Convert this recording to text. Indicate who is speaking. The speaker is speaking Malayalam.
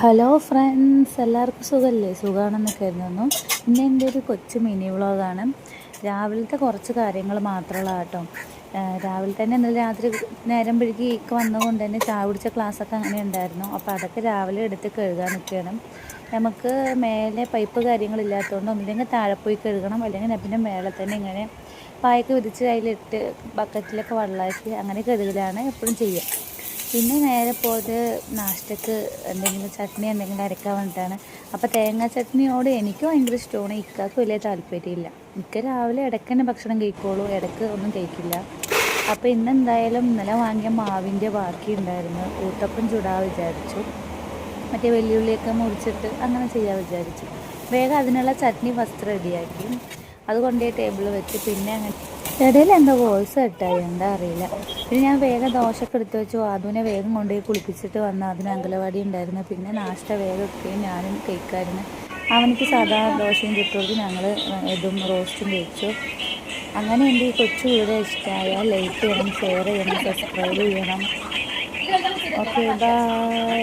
Speaker 1: ഹലോ ഫ്രണ്ട്സ് എല്ലാവർക്കും സുഖമല്ലേ സുഖമാണെന്ന് കരുതുന്നു ഇന്ന് എന്റെ ഒരു കൊച്ചു മിനി വ്ളോഗാണ് രാവിലത്തെ കുറച്ച് കാര്യങ്ങൾ മാത്രമുള്ള കേട്ടോ. രാവിലെ തന്നെ ഇന്നലെ രാത്രി നേരം പിഴുകി ഇക്ക വന്നതുകൊണ്ട് തന്നെ ചായ കുടിച്ച ക്ലാസ്സൊക്കെ അങ്ങനെ ഉണ്ടായിരുന്നു. അപ്പോൾ അതൊക്കെ രാവിലെ എടുത്ത് കഴുകാൻ നിൽക്കണം നമുക്ക് മേലെ പൈപ്പ് കാര്യങ്ങളില്ലാത്തതുകൊണ്ട് ഒന്നില്ലെങ്കിൽ താഴെ പോയി കഴുകണം. അല്ലെങ്കിൽ പിന്നെ മേലെ തന്നെ ഇങ്ങനെ പായൊക്കെ വിരിച്ച് അതിലിട്ട് ബക്കറ്റിലൊക്കെ വെള്ളമാക്കി അങ്ങനെ കഴുകലാണ് എപ്പോഴും ചെയ്യുക പിന്നെ നേരെ പോയത് നാഷ്ടക്ക് എന്തെങ്കിലും ചട്നി എന്തെങ്കിലും അരക്കാൻ വേണ്ടിയിട്ടാണ്. അപ്പോൾ തേങ്ങാ ചട്നിയോട് എനിക്ക് ഭയങ്കര ഇഷ്ടമാണ്. ഇക്കാക്ക് വലിയ താല്പര്യമില്ല. ഇക്ക രാവിലെ ഇടയ്ക്ക് തന്നെ ഭക്ഷണം കഴിക്കുള്ളൂ. ഇടയ്ക്ക് ഒന്നും കഴിക്കില്ല. അപ്പോൾ ഇന്ന് എന്തായാലും ഇന്നലെ വാങ്ങിയ മാവിന്റെ ബാക്കി ഉണ്ടായിരുന്നു. ഊത്തപ്പം ചുടാ വിചാരിച്ചു. മറ്റേ വെല്ലുള്ളിയൊക്കെ മുറിച്ചിട്ട് അങ്ങനെ ചെയ്യാൻ വിചാരിച്ചു. വേഗം അതിനുള്ള ചട്നി ഫസ്റ്റ് റെഡിയാക്കി അത് കൊണ്ടുപോയി ടേബിൾ വെച്ച്. പിന്നെ അങ്ങനെ ഇടയിൽ എന്തോ വോയിസ് കെട്ടായി എന്താ അറിയില്ല. പിന്നെ ഞാൻ വേഗം ദോശയൊക്കെ എടുത്ത് വെച്ചു. അതിനെ വേഗം കൊണ്ടുപോയി കുളിപ്പിച്ചിട്ട് വന്ന് അതിന് അങ്കലവാടി ഉണ്ടായിരുന്നു. പിന്നെ നാഷ്ട വേഗം എടുക്കുകയും ഞാനും കഴിക്കായിരുന്നു അവനിക്ക് സാധാ ദോശയും ചുട്ടുകൊടുത്ത് ഞങ്ങൾ ഇതും റോസ്റ്റും കഴിച്ചു അങ്ങനെ എന്റെ ഈ കൊച്ചു വീഡിയോ ഇഷ്ടമായാൽ ലൈക്ക് ചെയ്യണം ഷെയർ ചെയ്യണം സബ്സ്ക്രൈബ് ചെയ്യണം. Okay bye